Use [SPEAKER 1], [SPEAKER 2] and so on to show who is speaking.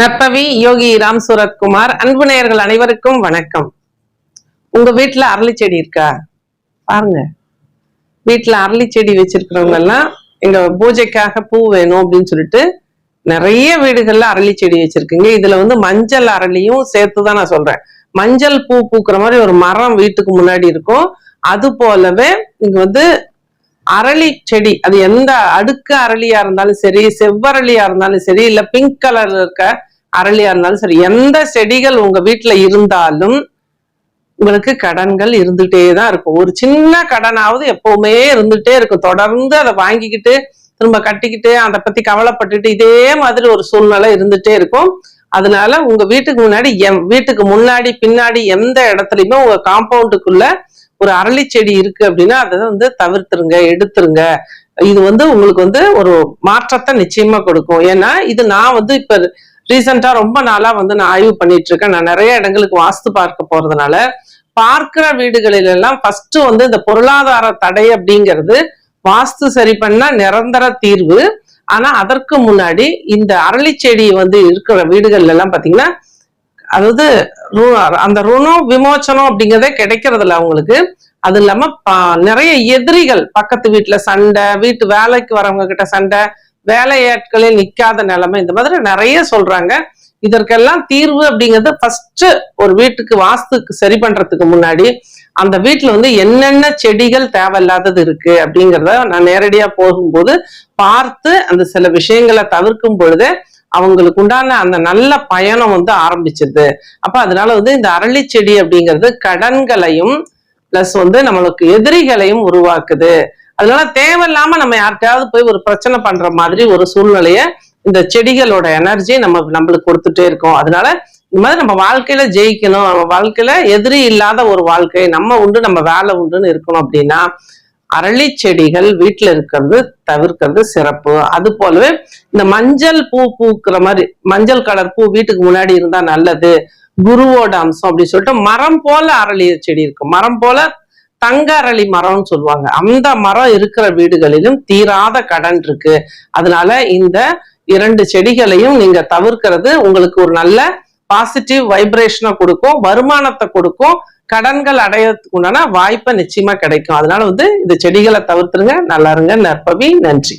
[SPEAKER 1] நற்பவி யோகி ராம் சூரத்குமார் அன்பு நேயர்கள் அனைவருக்கும் வணக்கம். உங்க வீட்டுல அரளி செடி இருக்கா? பாருங்க. வீட்டுல அரளி செடி வச்சிருக்கிறவங்க எல்லாம் எங்க பூஜைக்காக பூ வேணும் அப்படின்னு சொல்லிட்டு நிறைய வீடுகள்ல அரளி செடி வச்சிருக்கீங்க. இதுல வந்து மஞ்சள் அரளியும் சேர்த்து தான் நான் சொல்றேன். மஞ்சள் பூ பூக்குற மாதிரி ஒரு மரம் வீட்டுக்கு முன்னாடி இருக்கும். அது போலவே இங்க வந்து அரளி செடி அது எந்த அடுக்கு அரளியா இருந்தாலும் சரி செவ்வரளியா இருந்தாலும் சரி இல்ல பிங்க் கலர்ல இருக்க அரளியா இருந்தாலும் சரி எந்த செடிகள் உங்க வீட்டுல இருந்தாலும் உங்களுக்கு கடன்கள் இருந்துட்டே தான் இருக்கும். ஒரு சின்ன கடனாவது எப்பவுமே இருந்துட்டே இருக்கும். தொடர்ந்து அதை வாங்கிக்கிட்டு திரும்ப கட்டிக்கிட்டு அதை பத்தி கவலைப்பட்டுட்டு இதே மாதிரி ஒரு சூழ்நிலை இருந்துட்டே இருக்கும். அதனால உங்க வீட்டுக்கு முன்னாடி என் வீட்டுக்கு முன்னாடி பின்னாடி எந்த இடத்துலயுமே உங்க காம்பவுண்டுக்குள்ள ஒரு அரளி செடி இருக்கு அப்படின்னா அதை வந்து தவிர்த்துருங்க எடுத்துருங்க. இது வந்து உங்களுக்கு வந்து ஒரு மாற்றத்தை நிச்சயமா கொடுக்கும். ஏன்னா இது நான் வந்து இப்ப ரீசெண்டா ரொம்ப நாளா வந்து நான் ஆய்வு பண்ணிட்டு இருக்கேன் நான் நிறைய இடங்களுக்கு வாஸ்து பார்க்க போறதுனால பார்க்கிற வீடுகளில் எல்லாம் ஃபர்ஸ்ட் வந்து இந்த பொருளாதார தடை அப்படிங்கிறது வாஸ்து சரி பண்ணா நிரந்தர தீர்வு. ஆனா அதற்கு முன்னாடி இந்த அரளி செடி வந்து இருக்கிற வீடுகள்ல எல்லாம் பாத்தீங்கன்னா அதாவது அந்த ருணம் விமோச்சனம் அப்படிங்கிறதே கிடைக்கிறது இல்ல அவங்களுக்கு. அது இல்லாம நிறைய எதிரிகள் பக்கத்து வீட்டுல சண்டை வீட்டு வேலைக்கு வரவங்க கிட்ட சண்டை வேலையாட்களில் நிற்காத நிலைமை. இந்த மாதிரி நிறைய சொல்றாங்க. இதற்கெல்லாம் தீர்வு அப்படிங்கிறது ஃபர்ஸ்ட் ஒரு வீட்டுக்கு வாஸ்துக்கு சரி பண்றதுக்கு முன்னாடி அந்த வீட்டுல வந்து என்னென்ன செடிகள் தேவையில்லாதது இருக்கு அப்படிங்கிறத நான் நேரடியா போகும்போது பார்த்து அந்த சில விஷயங்களை தவிர்க்கும் பொழுதே அவங்களுக்கு உண்டான அந்த நல்ல பயணம் வந்து ஆரம்பிச்சது. அப்ப அதனால வந்து இந்த அரளி செடி அப்படிங்கிறது கடன்களையும் பிளஸ் வந்து நம்மளுக்கு எதிரிகளையும் உருவாக்குது. அதனால தேவையில்லாம நம்ம யார்கிட்டயாவது போய் ஒரு பிரச்சனை பண்ற மாதிரி ஒரு சூழ்நிலைய இந்த செடிகளோட எனர்ஜி நம்ம நம்மளுக்கு கொடுத்துட்டே இருக்கோம். அதனால இந்த மாதிரி நம்ம வாழ்க்கையில ஜெயிக்கணும். நம்ம வாழ்க்கையில எதிரி இல்லாத ஒரு வாழ்க்கை நம்ம உண்டு நம்ம வேலை உண்டுன்னு இருக்கணும் அப்படின்னா அரளி செடிகள் வீட்டுல இருக்கிறது தவிர்க்கிறது சிறப்பு. அது போலவே இந்த மஞ்சள் பூ பூக்கிற மாதிரி மஞ்சள் கலர் பூ வீட்டுக்கு முன்னாடி இருந்தா நல்லது. குருவோட அம்சம் அப்படின்னு சொல்லிட்டு மரம் போல அரளி செடி இருக்கும் மரம் போல தங்க அரளி மரம்னு சொல்லுவாங்க. அந்த மரம் இருக்கிற வீடுகளிலும் தீராத கடன் இருக்கு. அதனால இந்த இரண்டு செடிகளையும் நீங்க தவிர்க்கிறது உங்களுக்கு ஒரு நல்ல பாசிட்டிவ் வைப்ரேஷனை கொடுக்கும் வருமானத்தை கொடுக்கும். கடன்கள் அடையறதுக்கு உண்டான வாய்ப்பை நிச்சயமா கிடைக்கும். அதனால வந்து இந்த செடிகளை தவிர்த்துருங்க. நல்லா இருங்க. நற்பவி நன்றி.